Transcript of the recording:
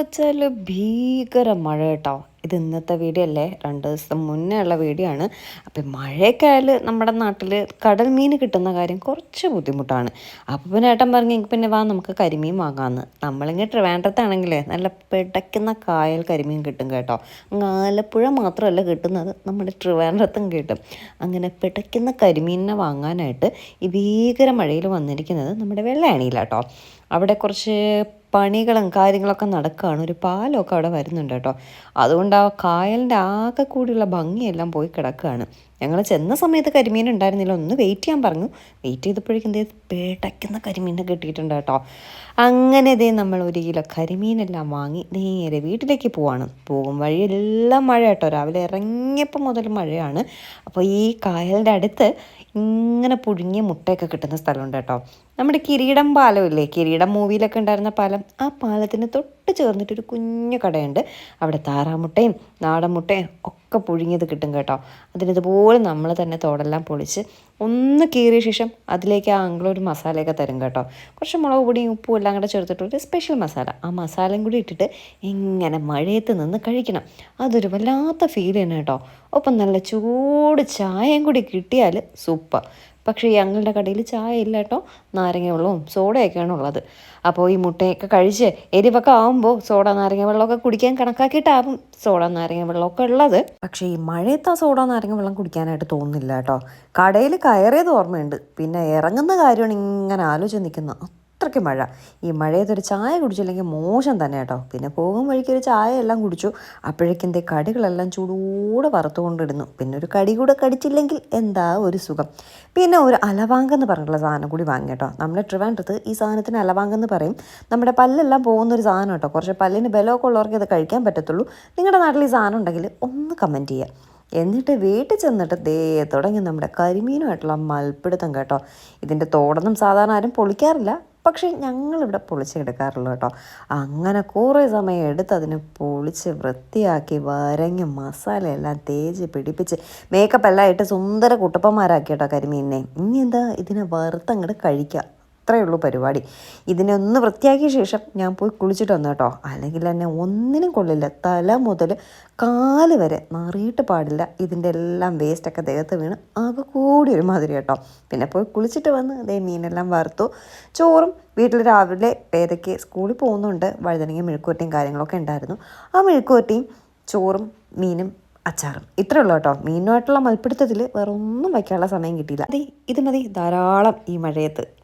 വെച്ചാൽ ഭീകര മഴ കേട്ടോ. ഇത് ഇന്നത്തെ വീഡിയോ അല്ലേ? രണ്ട് ദിവസം മുന്നേ ഉള്ള വീഡിയോ ആണ്. അപ്പം മഴയൊക്കെ ആയാൽ നമ്മുടെ നാട്ടിൽ കടൽ മീൻ കിട്ടുന്ന കാര്യം കുറച്ച് ബുദ്ധിമുട്ടാണ്. അപ്പോൾ പിന്നെ ഏട്ടൻ പറഞ്ഞു എനിക്ക് പിന്നെ വാ നമുക്ക് കരിമീൻ വാങ്ങാമെന്ന് നമ്മളിങ്ങനെ ട്രിവാൻഡ്രത്താണെങ്കിൽ നല്ല പിടയ്ക്കുന്ന കായൽ കരിമീൻ കിട്ടും കേട്ടോ. ആലപ്പുഴ മാത്രമല്ല കിട്ടുന്നത് നമ്മുടെ ട്രിവാൻഡ്രത്തും കിട്ടും. അങ്ങനെ പിടയ്ക്കുന്ന കരിമീനിനെ വാങ്ങാനായിട്ട് ഈ ഭീകര മഴയിൽ വന്നിരിക്കുന്നത് നമ്മുടെ വെള്ളയാണിയിലാട്ടോ. അവിടെ കുറച്ച് പണികളും കാര്യങ്ങളൊക്കെ നടക്കുകയാണ് ഒരു പാലമൊക്കെ അവിടെ വരുന്നുണ്ട് കേട്ടോ. അതുകൊണ്ട് ആ കായലിന്റെ ആകെ കൂടിയുള്ള ഭംഗിയെല്ലാം പോയി കിടക്കുകയാണ്. ഞങ്ങൾ ചെന്ന സമയത്ത് കരിമീൻ ഉണ്ടായിരുന്നില്ല. ഒന്ന് വെയിറ്റ് ചെയ്യാൻ പറഞ്ഞു. വെയിറ്റ് ചെയ്തപ്പോഴേക്കും എന്തേ പേടയ്ക്കുന്ന കരിമീനെ കിട്ടിയിട്ടുണ്ട് കേട്ടോ. അങ്ങനെ ഇതേ നമ്മൾ ഒരു കിലോ കരിമീനെല്ലാം വാങ്ങി നേരെ വീട്ടിലേക്ക് പോവാണ്. പോകും വഴിയെല്ലാം മഴ കേട്ടോ. രാവിലെ ഇറങ്ങിയപ്പോൾ മുതൽ മഴയാണ്. അപ്പോൾ ഈ കായലിന്റെ അടുത്ത് ഇങ്ങനെ പുഴുങ്ങിയ മുട്ടയൊക്കെ കിട്ടുന്ന സ്ഥലമുണ്ട് കേട്ടോ. നമ്മുടെ കിരീടം പാലം ഇല്ലേ കിരീടം മൂവിയിലൊക്കെ ഉണ്ടായിരുന്ന പാലം. ആ പാലത്തിന് തൊട്ട് ചേർന്നിട്ടൊരു കുഞ്ഞു കടയുണ്ട്. അവിടെ താറാമുട്ടയും നാടൻ മുട്ടയും ഒക്കെ പുഴുങ്ങിയത് കിട്ടും കേട്ടോ. അതിനിതുപോലെ നമ്മൾ തന്നെ തോടെല്ലാം പൊളിച്ച് ഒന്ന് കീറിയ ശേഷം അതിലേക്ക് ആ അങ്കിൾ ഒരു മസാലയൊക്കെ തരും കേട്ടോ. കുറച്ച് മുളക് പൊടിയും ഉപ്പും എല്ലാം കൂടെ ചേർത്തിട്ട് ഒരു സ്പെഷ്യൽ മസാല. ആ മസാലയും കൂടി ഇട്ടിട്ട് ഇങ്ങനെ മഴയത്ത് നിന്ന് കഴിക്കണം. അതൊരു വല്ലാത്ത ഫീൽ തന്നെ കേട്ടോ. ഒപ്പം നല്ല ചൂട് ചായയും കൂടി കിട്ടിയാൽ സൂപ്പർ പക്ഷേ ഞങ്ങളുടെ കടയിൽ ചായ ഇല്ല കേട്ടോ. നാരങ്ങ വെള്ളവും സോഡയൊക്കെയാണ് ഉള്ളത്. അപ്പോൾ ഈ മുട്ടയൊക്കെ കഴിച്ച് എരിവൊക്കെ ആകുമ്പോൾ സോഡ നാരങ്ങ വെള്ളമൊക്കെ കുടിക്കാൻ കണക്കാക്കിയിട്ടാവും സോഡ നാരങ്ങ വെള്ളമൊക്കെ ഉള്ളത്. പക്ഷേ ഈ മഴയത്ത് ആ സോഡ നാരങ്ങ വെള്ളം കുടിക്കാനായിട്ട് തോന്നുന്നില്ല കേട്ടോ. കടയിൽ കയറിയത് ഓർമ്മയുണ്ട്. പിന്നെ ഇറങ്ങുന്ന കാര്യമാണ് ഇങ്ങനെ ആലോചിച്ച് നിൽക്കുന്നത്. അത്രയ്ക്ക് മഴ. ഈ മഴയത്ത് ഒരു ചായ കുടിച്ചില്ലെങ്കിൽ മോശം തന്നെ കേട്ടോ. പിന്നെ പോകും വഴിക്ക് ഒരു ചായ എല്ലാം കുടിച്ചു. അപ്പോഴേക്കും ദേ കടികളെല്ലാം ചൂടോടെ വറുത്തുകൊണ്ടിടുന്നു. പിന്നെ ഒരു കടി കൂടെ കടിച്ചില്ലെങ്കിൽ എന്താ ഒരു സുഖം. പിന്നെ ഒരു അലവാങ്ക് എന്ന് പറഞ്ഞിട്ടുള്ള സാധനം കൂടി വാങ്ങി കേട്ടോ. നമ്മുടെ ട്രിവാൻഡ്രത്ത് ഈ സാധനത്തിന് അലവാങ്ക് എന്ന് പറയും. നമ്മുടെ പല്ലെല്ലാം പോകുന്ന ഒരു സാധനം കേട്ടോ. കുറച്ച് പല്ലിന് ബലമൊക്കെ ഉള്ളവർക്ക് ഇത് കഴിക്കാൻ പറ്റത്തുള്ളൂ. നിങ്ങളുടെ നാട്ടിൽ ഈ സാധനം ഉണ്ടെങ്കിൽ ഒന്ന് കമന്റ് ചെയ്യുക. എന്നിട്ട് വീട്ടിൽ ചെന്നിട്ട് ദേ തുടങ്ങി നമ്മുടെ കരിമീനുമായിട്ടുള്ള മൽപ്പിടുത്തം കേട്ടോ. ഇതിന്റെ തോടൊന്നും സാധാരണ ആരും പൊളിക്കാറില്ല. പക്ഷേ ഞങ്ങളിവിടെ പൊളിച്ചെടുക്കാറുള്ളൂ കേട്ടോ. അങ്ങനെ കുറേ സമയം എടുത്ത് അതിനെ പൊളിച്ച് വൃത്തിയാക്കി വരങ്ങി മസാലയെല്ലാം തേച്ച് പിടിപ്പിച്ച് മേക്കപ്പ് എല്ലാം ഇട്ട് സുന്ദര കുട്ടപ്പന്മാരാക്കി കേട്ടോ കരിമീനിനെ. ഇനി എന്താ ഇതിനെ വറുത്തങ്ങോട്ട് കഴിക്കുക അത്രയേ ഉള്ളൂ പരിപാടി. ഇതിനെ ഒന്ന് വൃത്തിയാക്കിയ ശേഷം ഞാൻ പോയി കുളിച്ചിട്ട് വന്നു കേട്ടോ. അല്ലെങ്കിൽ എന്നെ ഒന്നിനും കൊള്ളില്ല. തല മുതൽ കാൽ വരെ മാറിയിട്ട് പാടില്ല. ഇതിന്റെ എല്ലാം വേസ്റ്റൊക്കെ ദേഹത്ത് വീണ് ആകെ കൂടി ഒരു മാതിരി കേട്ടോ. പിന്നെ പോയി കുളിച്ചിട്ട് വന്ന് അതേ മീനെല്ലാം വറുത്തു. ചോറും വീട്ടിൽ രാവിലെ പേരയ്ക്ക് സ്കൂളിൽ പോകുന്നുണ്ട്. വഴുതനങ്ങ മെഴുക്കുവരട്ടിയും കാര്യങ്ങളൊക്കെ ഉണ്ടായിരുന്നു. ആ മെഴുക്കുവരട്ടിയും ചോറും മീനും അച്ചാറും. ഇത്രയേ ഉള്ളൂ കേട്ടോ. മീനുമായിട്ടുള്ള മൽപ്പിടുത്തത്തിൽ വേറെ ഒന്നും വയ്ക്കാനുള്ള സമയം കിട്ടിയില്ല. അതെ ഇത് മതി ധാരാളം ഈ മഴയത്ത്.